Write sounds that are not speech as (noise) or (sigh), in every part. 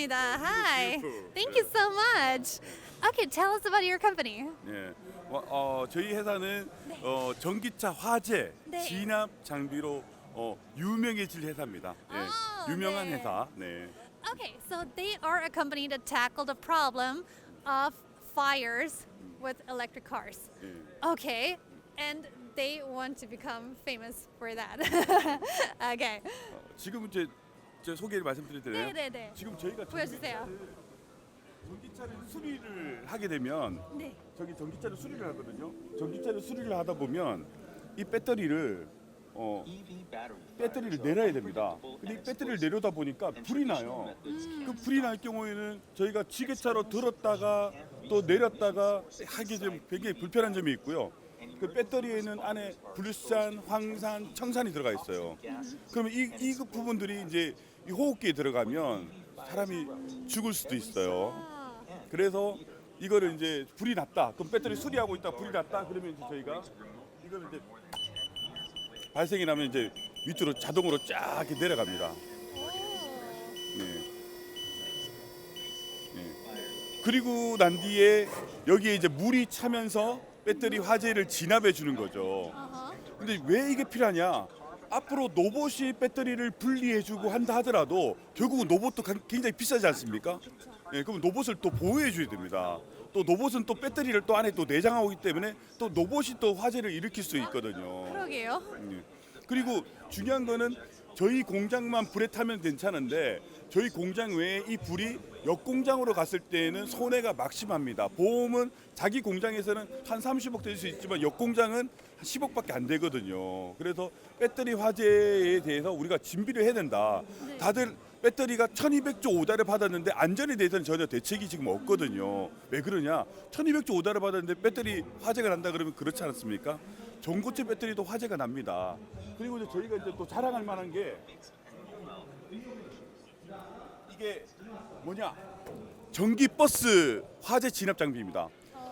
반갑습니다. Hi. Thank you so much. Okay, tell us about your company. 예. 어, 어, 저희 회사는 어, 전기차 화재 네. 진압 장비로 어, 유명해질 회사입니다. 예. 아, 유명한 네. 회사. 네. Okay, so they are a company to tackle the problem of fires with electric cars. 예. Okay, and they want to become famous for that. (laughs) okay. 어, 지금 이제 제 소개를 말씀드릴 때요. 네, 네, 네. 지금 저희가 보여주세요. 전기차를 수리를 하게 되면 네. 저기 전기차를 수리를 하거든요. 전기차를 수리를 하다 보면 이 배터리를 어, 배터리를 내려야 됩니다. 근데 이 배터리를 내려다 보니까 불이 나요. 그 불이 날 경우에는 저희가 지게차로 들었다가 또 내렸다가 하게 되면 굉장히 불편한 점이 있고요. 그 배터리에는 안에 불산, 황산, 청산이 들어가 있어요. 그러면 이, 이 부분들이 이제 이 호흡기에 들어가면 사람이 죽을 수도 있어요. 아, 그래서 이거를 이제 불이 났다. 그럼 배터리 수리하고 있다. 불이 났다. 그러면 이제 저희가 이걸 이제 발생이 나면 이제 밑으로 자동으로 쫙 이렇게 내려갑니다. 네. 네. 그리고 난 뒤에 여기에 이제 물이 차면서 배터리 화재를 진압해 주는 거죠. 근데 왜 이게 필요하냐? 앞으로 로봇이 배터리를 분리해주고 한다 하더라도 결국은 로봇도 가- 굉장히 비싸지 않습니까? 예, 그럼 로봇을 또 보호해줘야 됩니다. 또 로봇은 또 배터리를 또 안에 또 내장하고 있기 때문에 또 로봇이 또 화재를 일으킬 수 있거든요. 그러게요. 예. 그리고 중요한 거는 저희 공장만 불에 타면 괜찮은데 저희 공장 외에 이 불이 옆 공장으로 갔을 때에는 손해가 막심합니다. 보험은 자기 공장에서는 한 30억 될 수 있지만 옆 공장은 한 10억밖에 안 되거든요. 그래서 배터리 화재에 대해서 우리가 준비를 해야 된다. 네. 다들 배터리가 1200조 오다를 받았는데 안전에 대해서는 전혀 대책이 지금 없거든요. 왜 그러냐? 1200조 오다를 받았는데 배터리 화재가 난다 그러면 그렇지 않습니까? 전고체 배터리도 화재가 납니다. 그리고 이제 저희가 이제 또 자랑할 만한 게 이게 뭐냐? 전기 버스 화재 진압 장비입니다.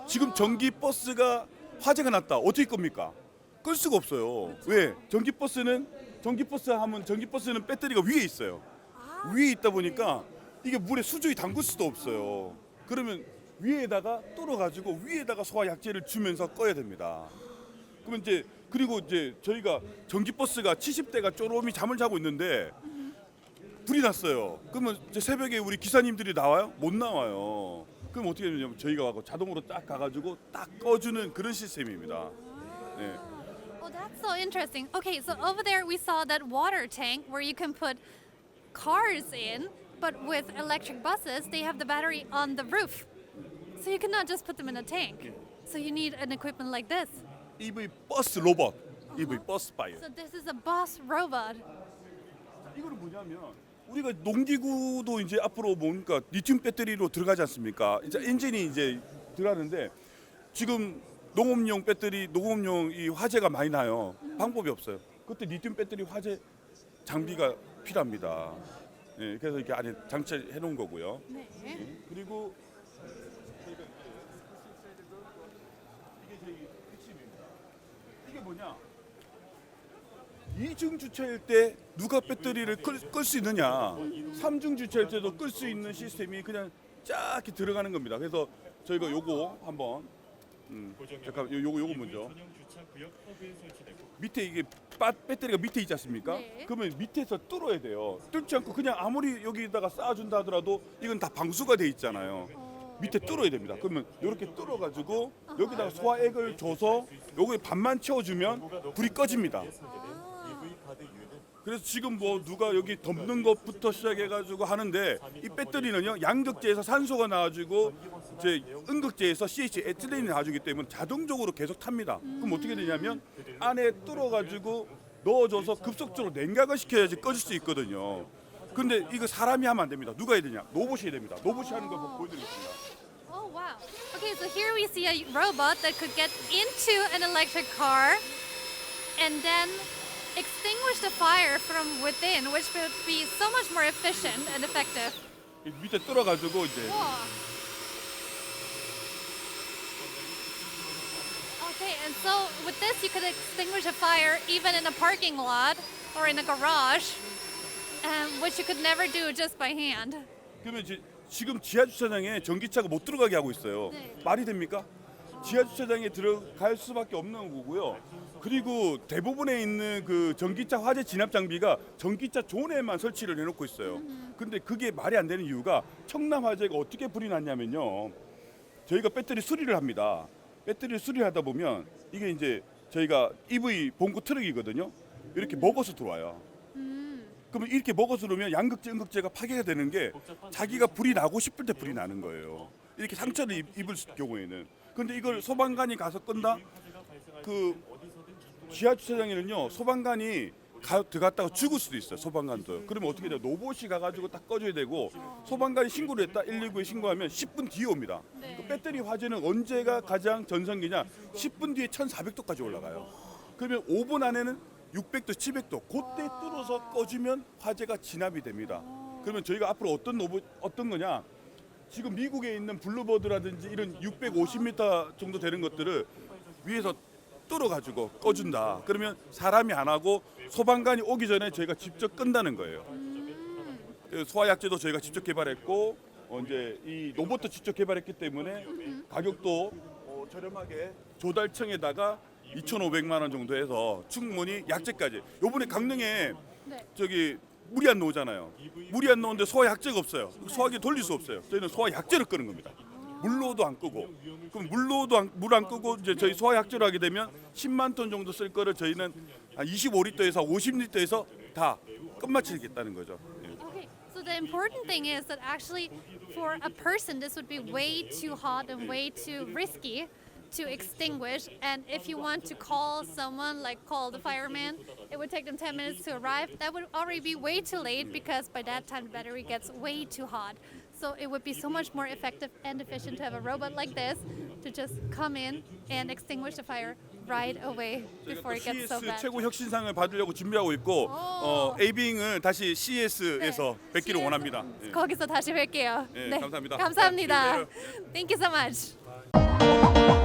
지금 전기 버스가 화재가 났다. 어떻게 겁니까? 끌 수가 없어요. 왜? 전기 버스는 전기 버스 하면 전기 버스는 배터리가 위에 있어요. 위에 있다 보니까 이게 물에 수조에 담글 수도 없어요. 그러면 위에다가 뚫어 가지고 위에다가 소화 약재를 주면서 꺼야 됩니다. 그러면 이제 그리고 이제 저희가 전기 버스가 70대가 쪼롬이 잠을 자고 있는데 불이 났어요. 그러면 이제 새벽에 우리 기사님들이 나와요? 못 나와요. 그럼 어떻게 되냐면 저희가 가고 자동으로 딱 가가지고 딱 꺼주는 그런 시스템입니다. 네. Oh, that's so interesting. Okay, so over there we saw that water tank where you can put cars in, but with electric buses, they have the battery on the roof. So you cannot just put them in a tank. So you need an equipment like this. EV 버스 로봇, EV 버스 바이어. So this is a bus robot. 이거는 뭐냐면 우리가 농기구도 이제 앞으로 뭔가 리튬 배터리로 들어가지 않습니까? 이제 엔진이 이제 들어가는데 지금 농업용 배터리, 농업용 이 화재가 많이 나요. 방법이 없어요. 그때 리튬 배터리 화재 장비가 필요합니다. 예, 그래서 이렇게 안에 장치해 놓은 거고요. 네. 그리고 저희가 이제 이게 저희 핵심입니다. 이 게 뭐냐? 이중 주차일 때 누가 배터리를 끌 수 있느냐? 삼중 주차일 때도 끌 수 있는 시스템이 그냥 쫙 이렇게 들어가는 겁니다. 그래서 저희가 요거 한번 음, 잠깐 요- 요거 요거 먼저 밑에 이게 빠, 배터리가 밑에 있지 않습니까? 네. 그러면 밑에서 뚫어야 돼요. 뚫지 않고 그냥 아무리 여기다가 쌓아준다 하더라도 이건 다 방수가 돼 있잖아요. 밑에 뚫어야 됩니다. 그러면 이렇게 뚫어가지고 여기다가 소화액을 줘서 여기에 반만 채워주면 불이 꺼집니다. 그래서 지금 뭐 누가 여기 덮는 것부터 시작해가지고 하는데 이 배터리는요 양극재에서 산소가 나와주고 이제 음극재에서 CH 에틸렌이 나와주기 때문에 자동적으로 계속 탑니다. 그럼 어떻게 되냐면 안에 뚫어가지고 넣어줘서 급속도로 냉각을 시켜야지 꺼질 수 있거든요. 근데 이거 사람이 하면 안 됩니다. 누가 해야 되냐? 로봇이 해야 됩니다. 로봇이 하는 거 보여드리겠습니다. Oh wow. Okay, so here we see a robot that could get into an electric car and then extinguish the fire from within, which would be so much more efficient and effective. 이 밑에 뚫어가지고 이제 Wow. Okay, and so with this, you could extinguish a fire even in a parking lot or in a garage, um, which you could never do just by hand. 그러면 이제 지금 지하 주차장에 전기차가 못 들어가게 하고 있어요. 네. 말이 됩니까? 지하 주차장에 들어갈 수밖에 없는 거고요. 그리고 대부분에 있는 그 전기차 화재 진압 장비가 전기차 존에만 설치를 해놓고 있어요. 근데 그게 말이 안 되는 이유가 청남 화재가 어떻게 불이 났냐면요. 저희가 배터리 수리를 합니다. 배터리 수리하다 보면 이게 이제 저희가 EV 봉구 트럭이거든요. 이렇게 먹어서 들어와요. 그러면 이렇게 먹어서 들어오면 양극재, 음극재가 파괴가 되는 게 자기가 불이 나고 싶을 때 불이 나는 거예요. 이렇게 상처를 입- 입을 경우에는. 근데 이걸 소방관이 가서 끈다? 그 지하 주차장에는요 소방관이 가, 들어갔다가 죽을 수도 있어요 소방관도 그러면 어떻게 돼요 로봇이 가가지고 딱 꺼줘야 되고 소방관이 신고를 했다 119에 신고하면 10분 뒤에 옵니다 네. 그 배터리 화재는 언제가 가장 전성기냐 10분 뒤에 1400도까지 올라가요 그러면 5분 안에는 600도 700도 그때 뚫어서 꺼주면 화재가 진압이 됩니다 그러면 저희가 앞으로 어떤 로봇 어떤 거냐 지금 미국에 있는 블루버드라든지 이런 650m 정도 되는 것들을 위에서 뚫어가지고 꺼준다. 그러면 사람이 안 하고 소방관이 오기 전에 저희가 직접 끈다는 거예요. 그 소화약제도 저희가 직접 개발했고 어, 이제 이 로봇도 직접 개발했기 때문에 가격도 어, 저렴하게 조달청에다가 2,500만 원 정도 해서 충분히 약제까지. 요번에 강릉에 네. 저기 물이 안 나오잖아요. 물이 안 나오는데 소화약제가 없어요. 소화기 돌릴 수 없어요. 저희는 소화약제를 끄는 겁니다. 물로도 안 끄고 그럼 물로도 물안 끄고 이제 저희 소화약제로 하게 되면 10만 톤 정도 쓸 거를 저희는 한 25리터에서 50리터에서 다 끝마치겠다는 거죠. so the important thing is that actually, for a person, this would be way too hot and way too risky to extinguish. And if you want to call someone, like call the fireman, it would take them 10 minutes to arrive. That would already be way too late because by that time the battery gets way too hot. So it would be so much more effective and efficient to have a robot like this to just come in and extinguish the fire right away before it 저희가 또 gets so CS bad. 최고 혁신상을 받으려고 준비하고 있고 어, 에이빙을 다시 CS에서 뵙기를 CS. 원합니다. 예. 거기서 다시 뵐게요. 네, 감사합니다. 감사합니다. 네, Thank you so much.